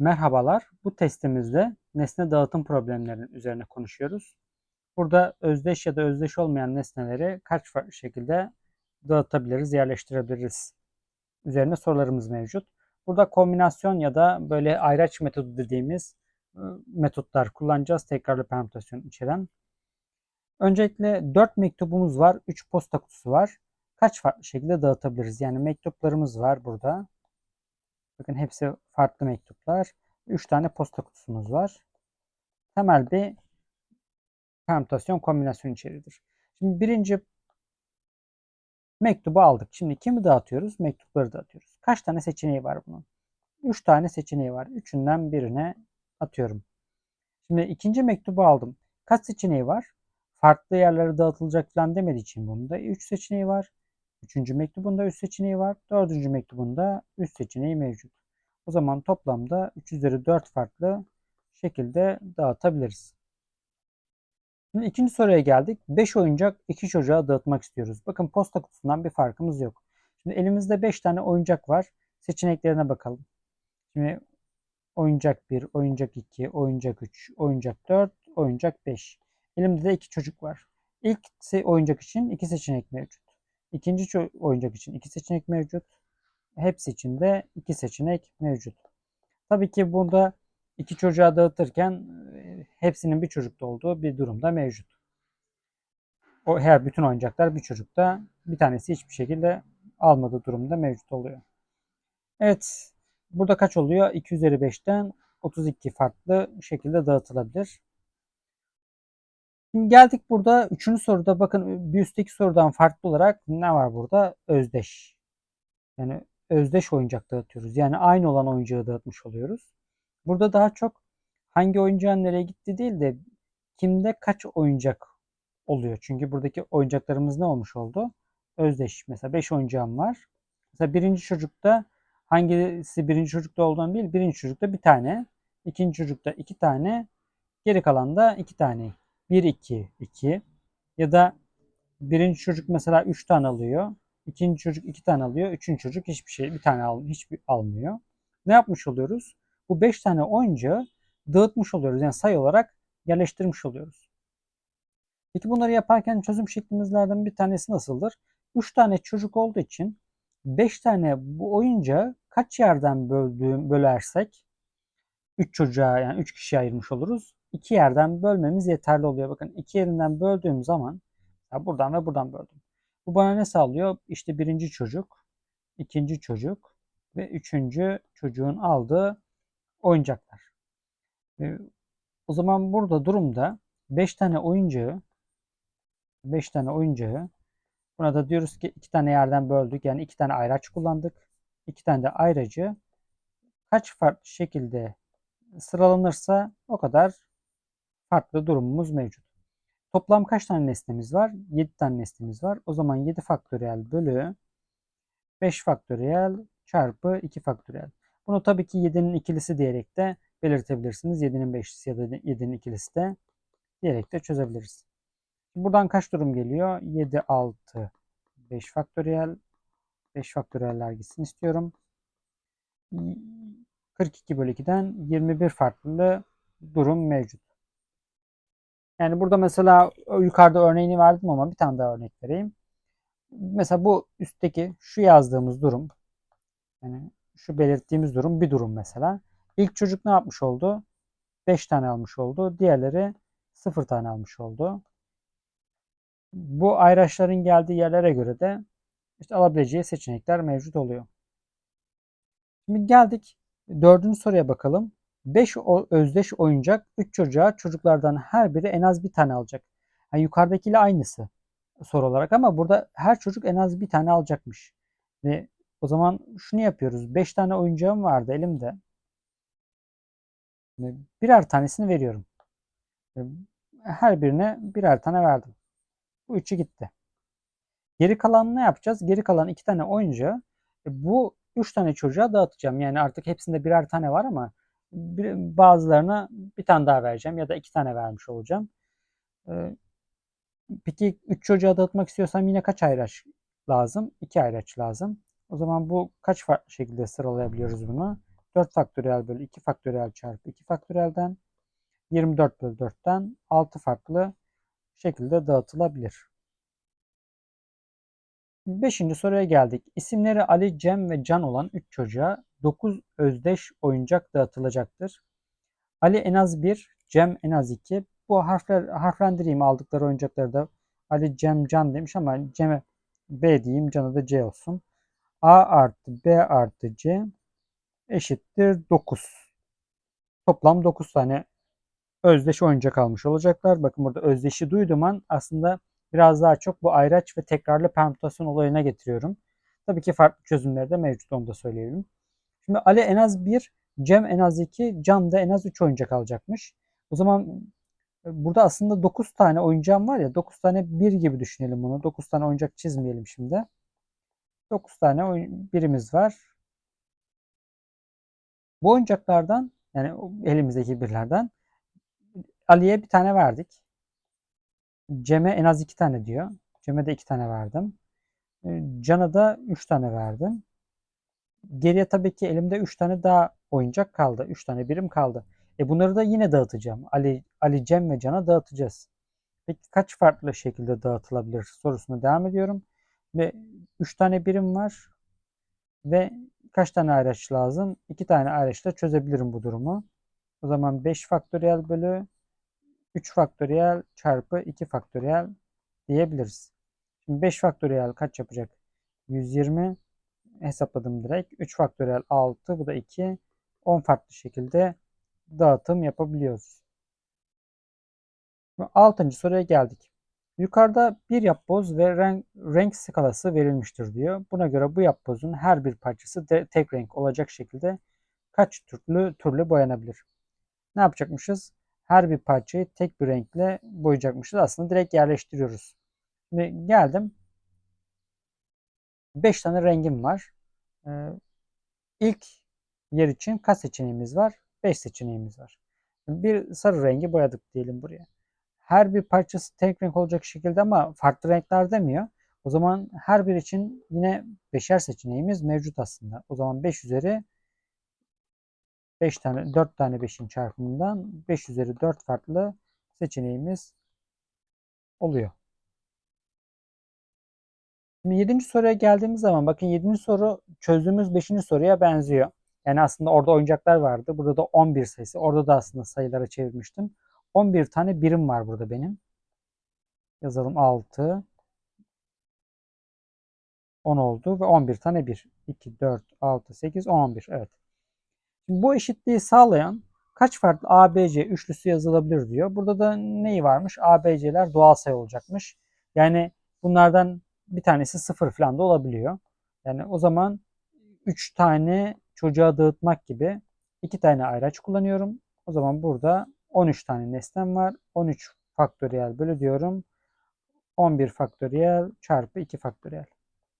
Merhabalar. Bu testimizde nesne dağıtım problemlerinin üzerine konuşuyoruz. Burada özdeş ya da özdeş olmayan nesneleri kaç farklı şekilde dağıtabiliriz, yerleştirebiliriz üzerine sorularımız mevcut. Burada kombinasyon ya da böyle ayraç metodu dediğimiz ıı, metotlar kullanacağız. Tekrarlı permütasyon içeren. Öncelikle 4 mektubumuz var, 3 posta kutusu var. Kaç farklı şekilde dağıtabiliriz? Yani mektuplarımız var burada. Bakın hepsi farklı mektuplar. 3 tane posta kutusumuz var. Temel bir permütasyon kombinasyon içeridir. Şimdi birinci mektubu aldık. Şimdi kimi dağıtıyoruz? Mektupları dağıtıyoruz. Kaç tane seçeneği var bunun? 3 tane seçeneği var. Üçünden birine atıyorum. Şimdi ikinci mektubu aldım. Kaç seçeneği var? Farklı yerlere dağıtılacak falan demediği için bunda 3 seçeneği var. Üçüncü mektubunda 3 seçeneği var. Dördüncü mektubunda 3 seçeneği mevcut. O zaman toplamda 3 üzeri 4 farklı şekilde dağıtabiliriz. Şimdi ikinci soruya geldik. 5 oyuncak 2 çocuğa dağıtmak istiyoruz. Bakın posta kutusundan bir farkımız yok. Şimdi elimizde 5 tane oyuncak var. Seçeneklerine bakalım. Şimdi oyuncak 1, oyuncak 2, oyuncak 3, oyuncak 4, oyuncak 5. Elimde de 2 çocuk var. İlk oyuncak için 2 seçenek mevcut. İkinci oyuncak için 2 seçenek mevcut. Hepsi için de 2 seçenek mevcut. Tabii ki burada iki çocuğa dağıtırken e, hepsinin bir çocukta olduğu bir durumda mevcut. O her bütün oyuncaklar bir çocukta, bir tanesi hiçbir şekilde almadığı durumda mevcut oluyor. Evet, burada kaç oluyor? 2 üzeri 5'ten 32 farklı şekilde dağıtılabilir. Şimdi geldik burada üçüncü soruda bakın bir üstteki sorudan farklı olarak ne var burada? Özdeş. Yani özdeş oyuncak dağıtıyoruz. Yani aynı olan oyuncağı dağıtmış oluyoruz. Burada daha çok hangi oyuncağın nereye gitti değil de kimde kaç oyuncak oluyor. Çünkü buradaki oyuncaklarımız ne olmuş oldu? Özdeş. Mesela 5 oyuncağım var. Mesela birinci çocukta hangisi birinci çocukta olduğunu değil, birinci çocukta bir tane, ikinci çocukta iki tane, geri kalan da iki tane. 1, 2, 2 ya da birinci çocuk mesela 3 tane alıyor. ikinci çocuk 2 tane alıyor. Üçüncü çocuk hiçbir şey bir tane al, hiçbir almıyor. Ne yapmış oluyoruz? Bu 5 tane oyuncağı dağıtmış oluyoruz. Yani sayı olarak yerleştirmiş oluyoruz. Peki bunları yaparken çözüm şeklimizlerden bir tanesi nasıldır? 3 tane çocuk olduğu için 5 tane bu oyuncağı kaç yerden böldüğüm, bölersek 3 çocuğa yani 3 kişiye ayırmış oluruz. 2 yerden bölmemiz yeterli oluyor. Bakın 2 yerinden böldüğüm zaman ya buradan ve buradan böldüm. Bu bana ne sağlıyor? İşte birinci çocuk, ikinci çocuk ve üçüncü çocuğun aldığı oyuncaklar. E, o zaman burada durumda 5 tane oyuncağı 5 tane oyuncağı buna da diyoruz ki 2 tane yerden böldük. Yani 2 tane ayraç kullandık. 2 tane de ayracı kaç farklı şekilde sıralanırsa o kadar farklı durumumuz mevcut. Toplam kaç tane nesnemiz var? 7 tane nesnemiz var. O zaman 7 faktöriyel bölü 5 faktöriyel çarpı 2 faktöriyel. Bunu tabii ki 7'nin ikilisi diyerek de belirtebilirsiniz. 7'nin 5'lisi ya da 7'nin ikilisi de diyerek de çözebiliriz. Buradan kaç durum geliyor? 7, 6, 5 faktöriyel. 5 faktöriyeller gitsin istiyorum. 42 bölü 2'den 21 farklı durum mevcut. Yani burada mesela yukarıda örneğini verdim ama bir tane daha örnek vereyim. Mesela bu üstteki şu yazdığımız durum yani şu belirttiğimiz durum bir durum mesela. İlk çocuk ne yapmış oldu? 5 tane almış oldu. Diğerleri 0 tane almış oldu. Bu ayraçların geldiği yerlere göre de işte alabileceği seçenekler mevcut oluyor. Şimdi geldik dördüncü soruya bakalım. 5 özdeş oyuncak 3 çocuğa çocuklardan her biri en az bir tane alacak. Yani yukarıdakiyle aynısı soru olarak ama burada her çocuk en az bir tane alacakmış. Ve o zaman şunu yapıyoruz. 5 tane oyuncağım vardı elimde. Birer tanesini veriyorum. Her birine birer tane verdim. Bu üçü gitti. Geri kalan ne yapacağız? Geri kalan iki tane oyuncağı e, bu üç tane çocuğa dağıtacağım. Yani artık hepsinde birer tane var ama bazılarına bir tane daha vereceğim ya da iki tane vermiş olacağım. Ee, peki üç çocuğa dağıtmak istiyorsam yine kaç ayraç lazım? İki ayraç lazım. O zaman bu kaç farklı şekilde sıralayabiliyoruz bunu? 4 faktöriyel bölü 2 faktöriyel çarpı 2 faktöriyelden 24 bölü 4'ten 6 farklı şekilde dağıtılabilir. Beşinci soruya geldik. İsimleri Ali, Cem ve Can olan 3 çocuğa 9 özdeş oyuncak dağıtılacaktır. Ali en az 1, Cem en az 2. Bu harfler harflendireyim aldıkları oyuncakları da Ali, Cem, Can demiş ama Cem'e B diyeyim, Can'a da C olsun. A artı B artı C eşittir 9. Toplam 9 tane özdeş oyuncak almış olacaklar. Bakın burada özdeşi duyduğum an aslında biraz daha çok bu ayraç ve tekrarlı permütasyon olayına getiriyorum. Tabii ki farklı çözümleri de mevcut onu da söyleyelim. Şimdi Ali en az 1, Cem en az 2, Can da en az 3 oyuncak alacakmış. O zaman e, burada aslında 9 tane oyuncağım var ya 9 tane 1 gibi düşünelim bunu. 9 tane oyuncak çizmeyelim şimdi. 9 tane birimiz var. Bu oyuncaklardan yani elimizdeki birlerden Ali'ye bir tane verdik. Cem'e en az iki tane diyor. Cem'e de iki tane verdim. Ee, Can'a da üç tane verdim. Geriye tabii ki elimde üç tane daha oyuncak kaldı. Üç tane birim kaldı. E bunları da yine dağıtacağım. Ali, Ali Cem ve Can'a dağıtacağız. Peki kaç farklı şekilde dağıtılabilir sorusuna devam ediyorum. Ve üç tane birim var. Ve kaç tane ayraç lazım? İki tane ayraçla çözebilirim bu durumu. O zaman 5 faktöriyel bölü 3 faktöriyel çarpı 2 faktöriyel diyebiliriz. Şimdi 5 faktöriyel kaç yapacak? 120 hesapladım direkt. 3 faktöriyel 6 bu da 2. 10 farklı şekilde dağıtım yapabiliyoruz. 6. soruya geldik. Yukarıda bir yapboz ve renk, renk skalası verilmiştir diyor. Buna göre bu yapbozun her bir parçası de, tek renk olacak şekilde kaç türlü türlü boyanabilir? Ne yapacakmışız? her bir parçayı tek bir renkle boyayacakmışız. Aslında direkt yerleştiriyoruz. Şimdi geldim. 5 tane rengim var. Ee, ilk yer için kaç seçeneğimiz var? 5 seçeneğimiz var. Bir sarı rengi boyadık diyelim buraya. Her bir parçası tek renk olacak şekilde ama farklı renkler demiyor. O zaman her bir için yine beşer seçeneğimiz mevcut aslında. O zaman 5 üzeri 5 tane 4 tane 5'in çarpımından 5 üzeri 4 farklı seçeneğimiz oluyor. Şimdi 7. soruya geldiğimiz zaman bakın 7. soru çözdüğümüz 5. soruya benziyor. Yani aslında orada oyuncaklar vardı. Burada da 11 sayısı. Orada da aslında sayılara çevirmiştim. 11 tane birim var burada benim. Yazalım 6. 10 oldu ve 11 tane 1. 2, 4, 6, 8, 10, 11. Evet. Bu eşitliği sağlayan kaç farklı ABC üçlüsü yazılabilir diyor. Burada da neyi varmış? ABC'ler doğal sayı olacakmış. Yani bunlardan bir tanesi sıfır falan da olabiliyor. Yani o zaman 3 tane çocuğa dağıtmak gibi 2 tane ayraç kullanıyorum. O zaman burada 13 tane nesnem var. 13 faktöriyel bölü diyorum. 11 faktöriyel çarpı 2 faktöriyel.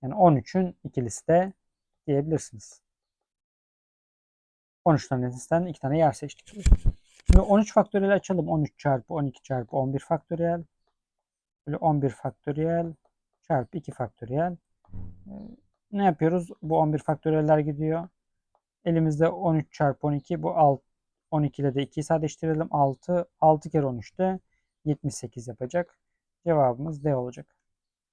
Yani 13'ün ikilisi de diyebilirsiniz. 13 tanesinden 2 tane yer seçtik. Şimdi 13 faktöriyel açalım. 13 çarpı 12 çarpı 11 faktöriyel. Böyle 11 faktöriyel çarpı 2 faktöriyel. Ee, ne yapıyoruz? Bu 11 faktöriyeller gidiyor. Elimizde 13 çarpı 12. Bu 6, 12 ile de 2'yi sadeleştirelim. 6. 6 kere 13 de 78 yapacak. Cevabımız D olacak.